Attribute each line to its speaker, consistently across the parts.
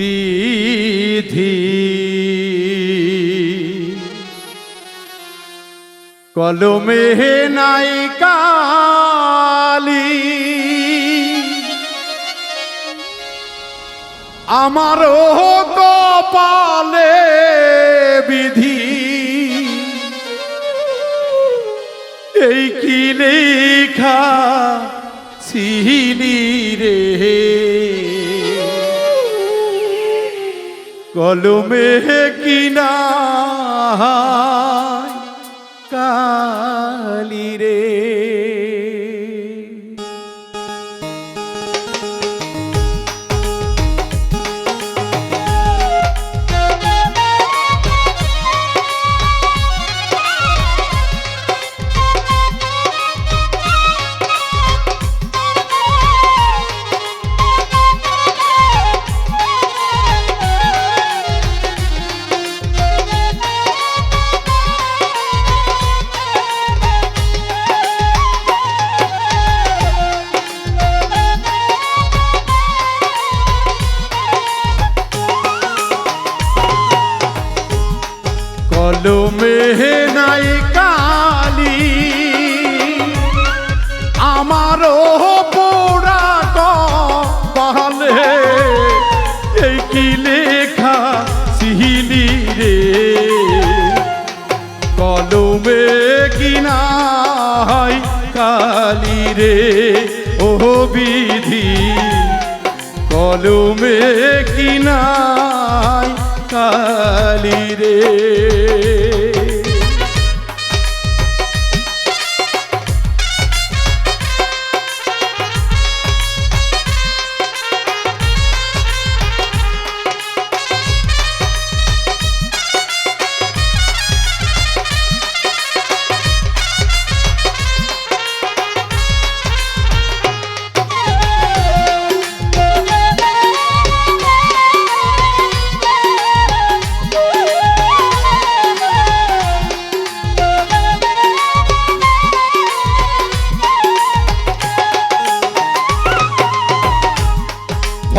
Speaker 1: বিধি। কলমে নাই কালি আমারও কপালে বিধি। এই কি লেখা ছিলি রে? কলমে কিনা কলমে নাই কালি আমারও পোড়া কপালে এই কি লেখা সিহিলি রে কলমে কিনাই কালি রে ও বিধি কলমে কিনাই কালি রে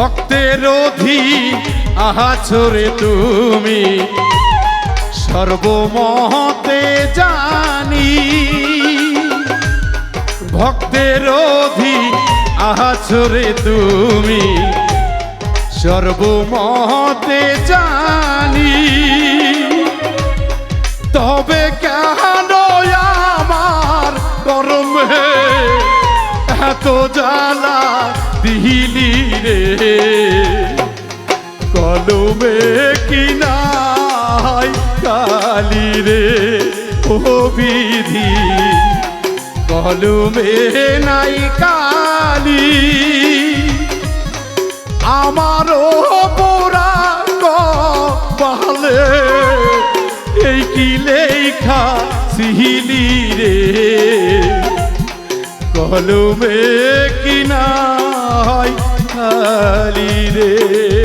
Speaker 1: ভক্তের অধি আহাছরে তুমি। সর্বমহতে জানি, ভক্তের অধি আহাছরে তুমি। সর্বমহতে জানি, তবে কেন আমার কর্মে এত জ্বালা দিলি রে। কলমে কিনাই কালি রে, ও কলমে নাই কালি। আমারও পোড়া কপালে এই কি লেখা সিহিলি রে। কলমে কিনা খালি রে।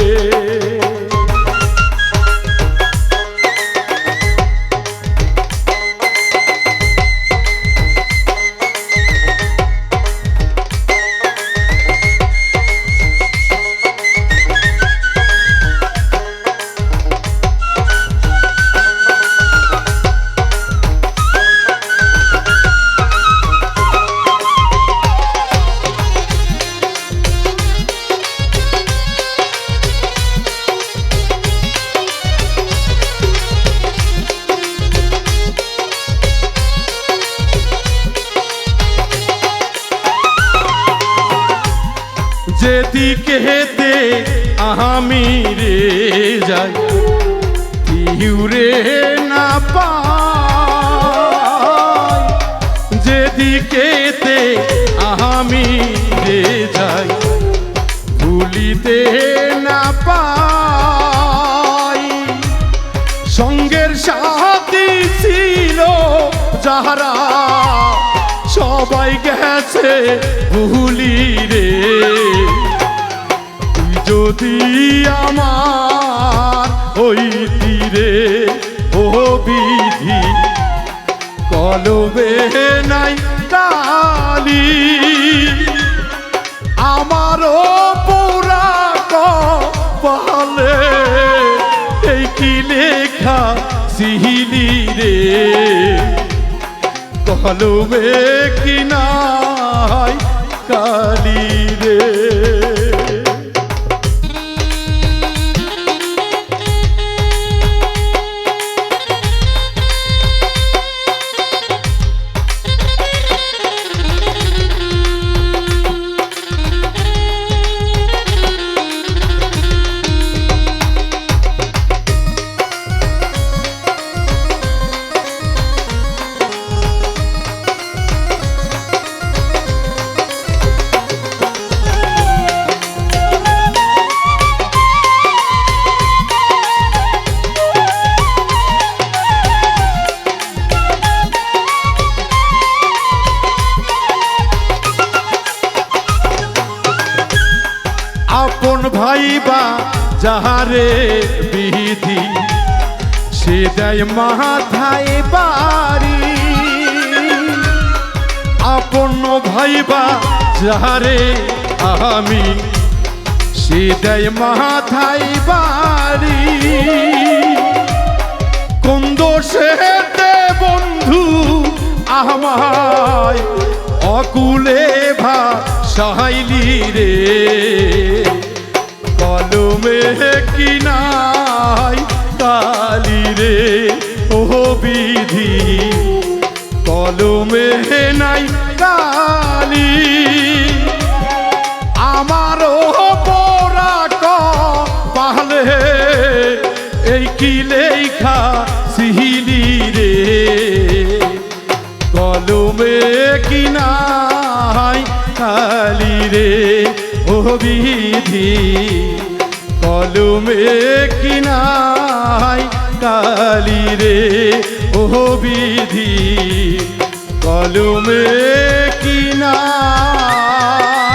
Speaker 1: যেদিকে হেতে আমি রে যাই রে না পাই যেদিকেতে আমি রে যাই ভুলিতে না পাই সঙ্গের সাথী ছিল যাহারা সবাই গেছে ভুলি রে যদি আমার ওই তীরে ও বিধি কলবে নাই কালি আমারও পোড়া কপালে এই কি লেখা সিহিলি রে। কলবে কিনাই কালি আপন ভাই বা যাহারে বিধি সে দেয় মাথায় বাড়ি। আপন ভাই বা যাহারে আমি সে দেয় মাথায় বাড়ি। কোন বন্ধু আমায় অকুলে ভা সাহাইলি রে? কলমে কি নাই কালি রে ও বিধি। কলমে নাই কালি। আমারও পোরা পাহলে এই কি লেখা সিহিলি রে। কলমে কি নাই কালি রে বিধি কলমে কিনাই কালি রে ও বিধি কলমে কি নাই